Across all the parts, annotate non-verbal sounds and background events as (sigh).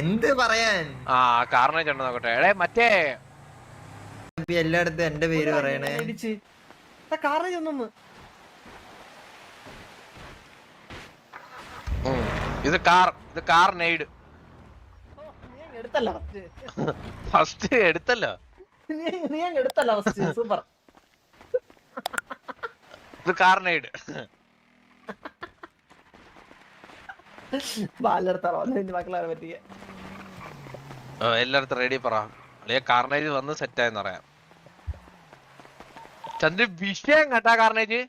എന്ത് പറയാൻ? ആ കാരണം ചേട്ടൻ നോക്കട്ടെ. എടേ മറ്റേ. എല്ലായിടത്തും എന്റെ പേര് പറയണേ. കാരണം ചെന്നൊന്ന് ചെന്നു ഇത് കാർ ഇത് കാർ നെയ്ഡ്. നീ എടുത്തല്ല ഫസ്റ്റ് ഫസ്റ്റ് എടുത്തല്ലോ? നീ നീ എടുത്തല്ല ഫസ്റ്റ് സൂപ്പർ. ഇത് കാർ നെയ്ഡ് ബാലെടുത്താറോ മക്കളെ പറ്റിയ എല്ലായിടത്തും റെഡി പറ. അല്ലെ കാർണേജ് വന്ന് സെറ്റ് ആയെന്ന് പറയാം. ചന്ദ്ര വിഷയം കേട്ടാ കാർണേജ്?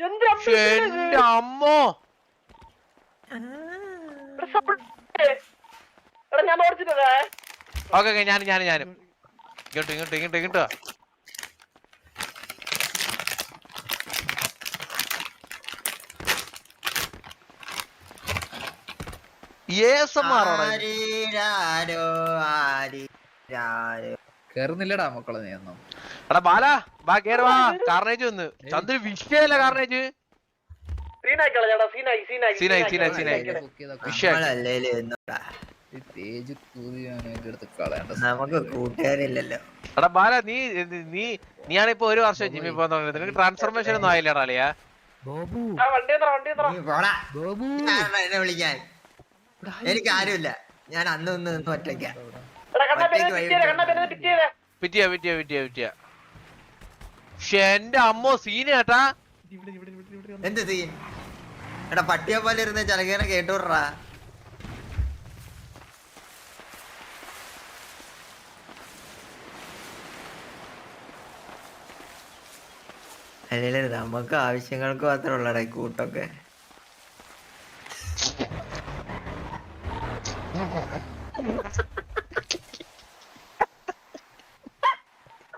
എന്റെ അമ്മോ ഞാൻ ഓടിച്ചിട്ടേ ഓക്കെ ഓക്കെ ഞാൻ ഞാൻ ഞാനും. ഇങ്ങോട്ട് ഇങ്ങോട്ട് ഇങ്ങോട്ട് ഇങ്ങോട്ട് വാ. ASMR ആണോ ഇത്? ആരീരാരോ, ആരീരാരോ. കേറുന്നില്ലടാ മക്കളെ നീ ഒന്നും. എടാ ബാല ബാ കേറ് വാ. കാർണേജ് വന്ന്. ചന്ദ്ര വിഷയല്ല കാർണേജ് സീനായി കൂട്ടുകാരില്ലല്ലോ. എടാ ബാല നീ നീ ഒരു വർഷം ജിമ്മിൽ പോകുന്ന നിനക്ക് ട്രാൻസ്ഫോർമേഷൻ ഒന്നും ആയില്ലടാ അളിയാ. ബാബു. വണ്ടി വണ്ടി നീ പോടാ. ബാബു. ഞാൻ എന്നെ വിളിക്കാൻ. എനിക്ക് ആരുമില്ല. ഞാൻ അന്ന് ഒന്ന് നിന്ന് ഒറ്റയ്ക്ക. പിറ്റിയ പിറ്റിയ പിറ്റിയ പിറ്റിയ പക്ഷെ എന്റെ അമ്മോ സീന കേട്ടാ എന്ത് സീൻ എടാ പട്ടിയെ പോലെ ഇരുന്ന് ചലകേനെ കേട്ടോടാ അല്ലെങ്കിൽ നമുക്ക് ആവശ്യങ്ങൾക്ക് മാത്രമേ ഉള്ളടാ ഈ കൂട്ടൊക്കെ.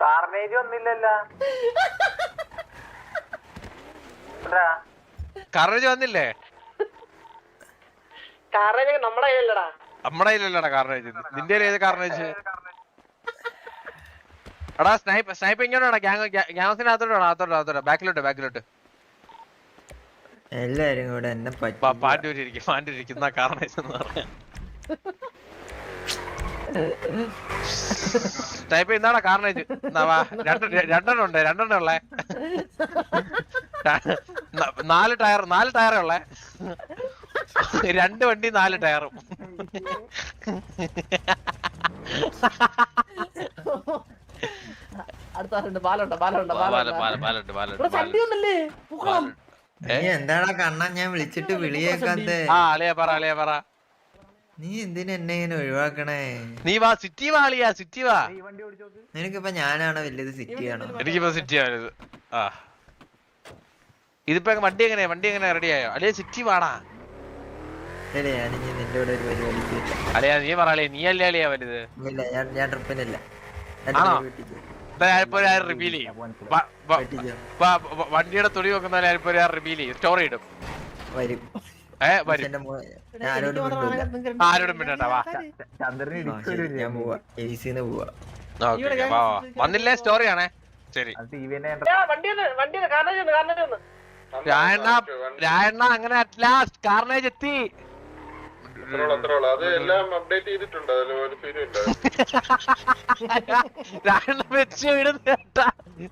കാർണേജ് ഒന്നില്ലല്ലോ കാർണേജ് വന്നില്ലേ? കാർണേജ് നമ്മുടെ കയ്യിലല്ലടാ. നമ്മുടെ കയ്യിലല്ലടാ കാർണേജ് നിന്റെ ഏത് കാർണേജ് എടാ സ്നൈപ്പ് സ്നൈപ്പ് ഇങ്ങോട്ടാ ഗ്യാങ് ഗ്യാങ്സിനകത്തോട്ടാ അകത്തോട്ടാ അകത്തോട്ട്. ബാക്കിലോട്ട് ബാക്കിലോട്ട്. എല്ലാരും കൂടെ എന്നെ പറ്റി പാൻഡൂരിരിക്കും പാൻഡൂരിരിക്കുന്ന കാർണേജ് എന്ന് പറയാം സ്നൈപ്പ് എന്താടാ കാർണേജ് ഇത് വാ രണ്ട് രണ്ടെണ്ണം ഉണ്ട് രണ്ടെണ്ണം ഉള്ളേ. നാല് ടയർ നാല് ടയർ ഉള്ളേ. രണ്ട് വണ്ടി നാല് ടയറും. എന്താടാ കണ്ണ? ഞാൻ വിളിച്ചിട്ട് വിളിയേക്കാത്ത ആ അളിയ പറ അളിയ പറ. നീ എന്തിനാ എന്നെ ഇങ്ങനെ ഒഴിവാക്കണേ? നീ വാ സിറ്റി വാളിയാ സിറ്റി വാ. നിനക്കിപ്പോ ഞാനാണോ വലിയത് സിറ്റി ആണോ? എനിക്കിപ്പോ സിറ്റി ആണോ ആ. ഇതിപ്പോ വണ്ടി എങ്ങനെ വണ്ടി എങ്ങനെ റെഡി ആയോ? അല്ലേ സിറ്റി വാടാ. അല്ലേ ഞാൻ ഇനി നിന്റെ കൂടെ ഒരു പരിപാടിക്ക് ഇല്ല. അല്ലേ നീ പറ അളിയ നീ അല്ലേ അല്ലേ വലുത്? ഇല്ല ഞാൻ ഞാൻ ട്രിപ്പിനില്ല. എന്റെ ആണോ? ഒരു റിവീൽ ചെയ്യും. വ- വ- പറ്റിച്ചോ? വ- വ- വണ്ടിയുടെ തുണി വെക്കുന്ന ഞാനിപ്പോ റിവീൽ ചെയ്യും. സ്റ്റോറി ഇടും. വരും. വന്നില്ലേ സ്റ്റോറി ആണേ ശരി. രായണ്ണ അങ്ങനെ അറ്റ്ലാസ്റ്റ് കാർണേജ് എത്തി.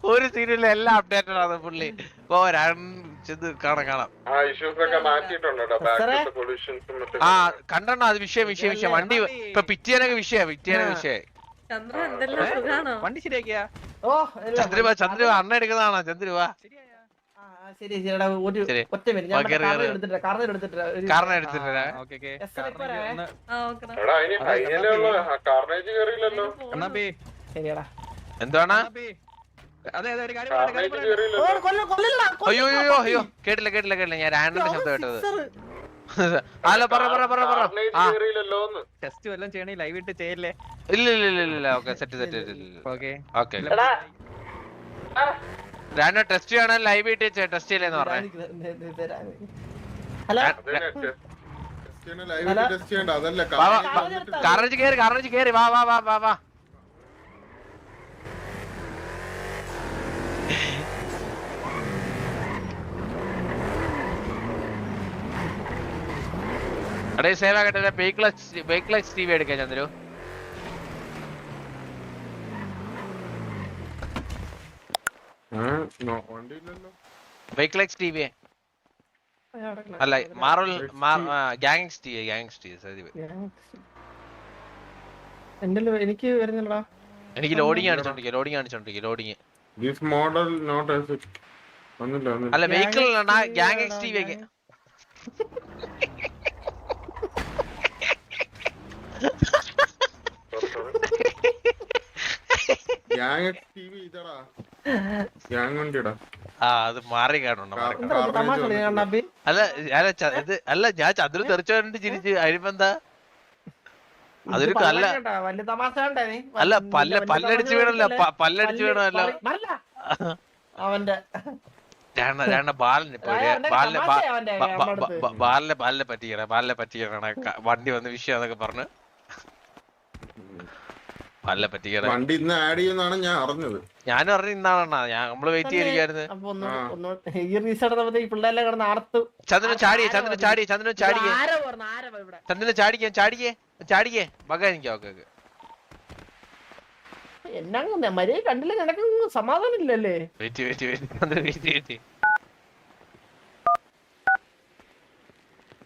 ഒരു സീരിയലിൽ (laughs) എല്ലാം അപ്ഡേറ്റഡ് ആണ് പുള്ളി. ഓ രായണ്ണ ഇത് കാണാം കാണാം. ആ കണ്ടോ അത് വിഷയം വിഷയം വിഷയം. വണ്ടി ഇപ്പൊ പിറ്റിയനൊക്കെ വിഷയം പിറ്റിയനൊക്കെ വിഷയം. ചന്ദ്രൻ എന്തെല്ലാം സുഖാണോ? വണ്ടി ശരിയാക്കിയാ? ഓ ചന്ദ്രബ ചന്ദ്രബ അണ്ണ എടുക്കുന്നതാണോ? ചന്ദ്രബ ശരി ശരിടാ ഒരു ശരി. ഒറ്റ മിനിറ്റ്. ഞാൻ. എടുത്തിട്ട് എടുത്തിട്ട് ഓക്കെ. ആ എടാ ഇനി കാർണേജ് കണ്ണാപ്പി ശരിയടാ. എന്താണ് അയ്യോ അയ്യോ അയ്യോ. കേട്ടില്ല കേട്ടില്ല കേട്ടില്ല. ഞാൻ രായണ്ണന്റെ ശബ്ദം കേട്ടത്. ഹലോ പറ പറ പറ പറ. ടെസ്റ്റ് വല്ലതും ചെയ്യണേ ലൈവ് ഇട്ട് ചെയ്യല്ലേ? ഇല്ല ഇല്ല ഇല്ല ഇല്ല. Okay set set okay. Okay. എടാ. രാണ ടെസ്റ്റ് ചെയ്യണേ ലൈവ് ഇട്ട് ടെസ്റ്റ് എന്ന് പറഞ്ഞു. ഹലോ. കാർണേജ് കേറി കാർണേജ് കേറി. വാ വാ വാ വാ വാ. അടേ സേവ് ആകട്ടെ ബൈക്ലക്സ് ബൈക്ലക്സ് ടി വി എടുക്കാൻ ചന്ദ്രു. ബൈക്ലക്സ് അല്ല മാറൽ എനിക്ക് എനിക്ക് ലോഡിങ് കാണിച്ചോണ്ടിരിക്കുക loading കാണിച്ചോണ്ടിരിക്കുക loading this model not as വന്നില്ല അല്ല വെഹിക്കിളിലാണ് ഗാങ് എക്സ് ടി വി ഒക്കെ. ഗ്യാങ് ടി വി ഇതാടാ. ഗ്യാങ് വണ്ടിടാ ആ അത് മാറി കണ്ണാപ്പി. അല്ല ഞാൻ ച- ഇത് അല്ല ഞാൻ ചന്ദ്രൻ തെറിച്ചു കണ്ടിട്ട് ചിരിച്ച്. അതിനിപ്പെന്താ അതൊരു കല്ല അല്ല പല്ല പല്ലടിച്ചു വീണല്ലോ? പല്ലടിച്ച് പല്ല് വീണല്ലോ. അവന്റെ ബാലനെ ബാലനെ ബാലിനെ ബാലിനെ ബാലിനെ പറ്റിക്കണേ. ബാലിനെ പറ്റിക്കണേ. വണ്ടി വന്ന് വിഷയം എന്നൊക്കെ പറഞ്ഞ്. ബാലിനെ പറ്റിക്കണേ വണ്ടി ഇന്ന് ആഡ് ചെയ്യുന്നാണ് ഞാൻ അറിഞ്ഞത്. ഞാനും അറിഞ്ഞ ഇന്നാണ് ഞാൻ നമ്മൾ വെയിറ്റ് ചെയ്തിരിക്കായിരുന്നു അപ്പൊ ഒന്ന് ആ. ഒന്ന് ഈ നടന്നപ്പോ ഈ പിള്ളേരെ കിടന്ന് ആർത്തു ചന്ദ്രൻ ചാടിയേ ചന്ദ്രൻ ചാടിയേ ചന്ദ്രൻ ചാടിയേ. ആര പറഞ്ഞു ആര ഇവിടെ? ചന്ദ്രൻ ചാടിക്കേ ചാടിക്കേ ചാടിക്കേ. എനിക്ക് ഓക്കെ ഓക്കെ. എന്നാ മര്യാദ കണ്ടില്ല നിനക്ക് സമാധാനം ഇല്ലല്ലേ? Wait wait wait Chandran wait wait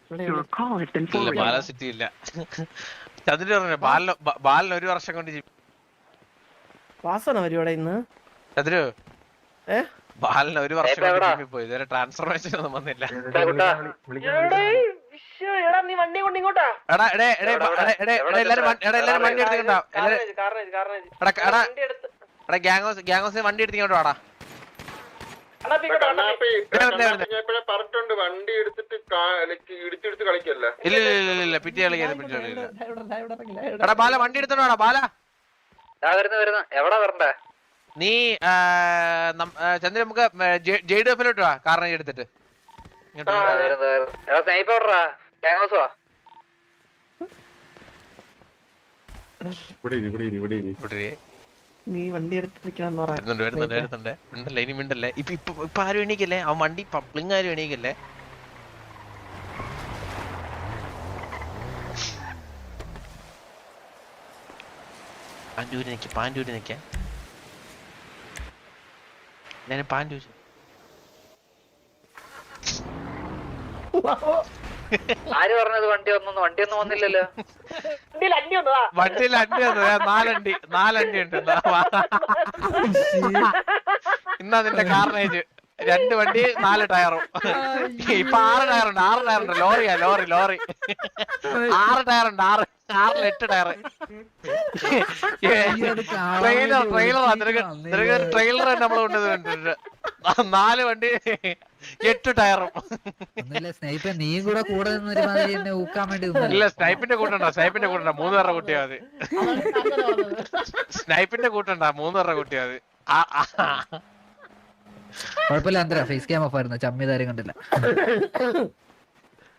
ഇവിടെ Your call has been ഇല്ല forwarded. ബാല സിറ്റി ഇല്ല ചന്ദ്രൻ പറഞ്ഞു ബാലിന് ബാലിന് ഒരു വർഷം കൊണ്ട് ജി- വാസന വരും ഇവിടെ ഇന്ന്? ബാലിന് ഒരു വർഷം കൊണ്ട് ജിമ്മിൽ പോയി. ഇതുവരെ ട്രാൻസ്ഫോർമേഷൻ ഒന്നും വന്നില്ല. വണ്ടി എടുത്തിങ്ങോട്ട് വാടാ. പറഞ്ഞിട്ടുണ്ട് വണ്ടി എടുത്തിട്ട് ഇടിച്ചെടുത്ത് കളിക്കല്ലേ? ഇല്ല ഇല്ല ഇല്ല ഇല്ല, പിറ്റേ കളിക്കാൻ പിറ്റി കളിക്കില്ല എടാ ബാല വണ്ടി എടുത്തോടാ ബാല. വരുന്നു വരുന്നു. എവിടെ വരണ്ടേ? നീ ചന്ദ്ര ചന്ദ്രൻ നമുക്ക് ജെയ്ഡ് എഫിലോട്ട് വാ. കാരണം എടുത്തിട്ട്. നീ വണ്ടി എടുത്തിരിക്കണം മിണ്ടല്ലേ ഇനി മിണ്ടല്ലേ? ഇപ്പൊ ഇപ്പൊ ഇപ്പൊ ആരും എണീക്കല്ലേ? ആ വണ്ടി പബ്ലിങ് ആരും എണീക്കല്ലേ? പാന്റൂരി നിക്ക പാന്റൂരി നിക്ക. ഞാൻ പാന്റൂരി ആര് പറഞ്ഞത് വണ്ടി വന്നു വണ്ടി ഒന്നും വന്നില്ലല്ലോ. വണ്ടിയിൽ അണ്ടി വന്നു ദേ നാലണ്ടി നാലണ്ടി ഉണ്ട്. (laughs) ഇന്നാ വാ. രണ്ട് വണ്ടി നാല് ടയറും. ഇപ്പൊ ആറ് ടയറുണ്ട് ആറ് ടയറുണ്ട്. ലോറിയാ ലോറി ലോറി. ആറ് ടയറുണ്ട് ആറ് ആറിൽ എട്ട് ടയർ ട്രെയിലർ ട്രെയിലറാ. നിനക്ക് നിനക്ക് ട്രെയിലർ നമ്മൾ കൊണ്ടുവന്നിട്ടുണ്ട് നാല് വണ്ടി എട്ട് ടയറും. നീയും കൂടെ കൂടെ നിന്ന് ഒരുമാതിരി ഊക്കാൻ വേണ്ടി ഇല്ല സ്നൈപ്പിന്റെ കൂട്ടുണ്ടോ സ്നൈപ്പിന്റെ കൂട്ടുണ്ടോ. മൂന്ന് പേരുടെ കൂട്ടിയാ മതി. സ്നൈപ്പിന്റെ കൂട്ടുണ്ടോ മൂന്ന് പേരുടെ കൂട്ടിയാ മതി. ആ, ആ. കുഴപ്പമില്ല അന്തര. ഫേസ് ക്യാം ഓഫ് ആയിരുന്നു. ചമ്മിതാരം കണ്ടില്ല.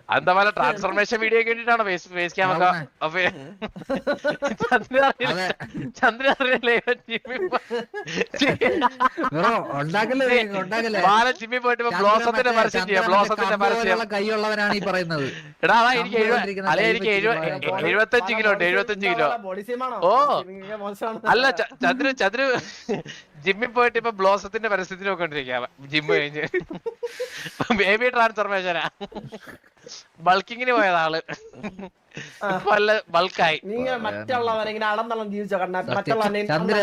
എന്താ പോലെ ട്രാൻസ്ഫോർമേഷൻ വീഡിയോ വേണ്ടിട്ടാണ് ഫേസ് ഫേസ് ക്യാം ഒക്കെ അപ്പൊ ചന്ദ്രൻ അറിയില്ല. ജിമ്മിൽ പോയിട്ട് ബ്ലോസത്തിന്റെ പരസ്യം ചെയ്യാം. ബ്ലോസത്തിന്റെ പരസ്യം. കൈയുള്ളവനാണ് ഈ പറയുന്നത്. എടാ അതാ എനിക്ക് അല്ലെ എനിക്ക് എഴുപത്തഞ്ച് കിലോ ഉണ്ട് എഴുപത്തഞ്ച് കിലോ. ഓ. അല്ല ചന്ദ്രു ചന്ദ്രു ജിമ്മിൽ പോയിട്ട് ഇപ്പൊ ബ്ലോസത്തിന്റെ പരസ്യത്തിന് നോക്കൊണ്ടിരിക്കാം ജിമ്മ് കഴിഞ്ഞ്. ബേബി ട്രാൻസ്ഫോർമേഷനാ ബൾക്കിങ്ങിന് പോയത് ആൾ. ഇപ്പൊ ബൾക്കായി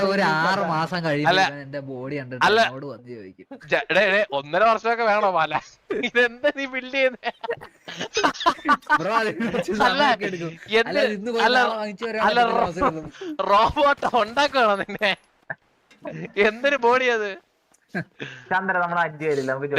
ഒരു ആറ് മാസം കഴിയുമ്പോൾ. ബോഡി അല്ല. ഒന്നര വർഷമൊക്കെ വേണോ പാല ഇതെന്താ നീ ബിൽഡ് ചെയ്യുന്നേ? ബ്രോ അല്ല. റോബോട്ട് ഉണ്ടാക്കണോ നിന്നെ? എന്തൊരു ബോഡി അത്? ചന്ദ്ര നമ്മളെ അഞ്ച് പേരില്ല? നമുക്ക്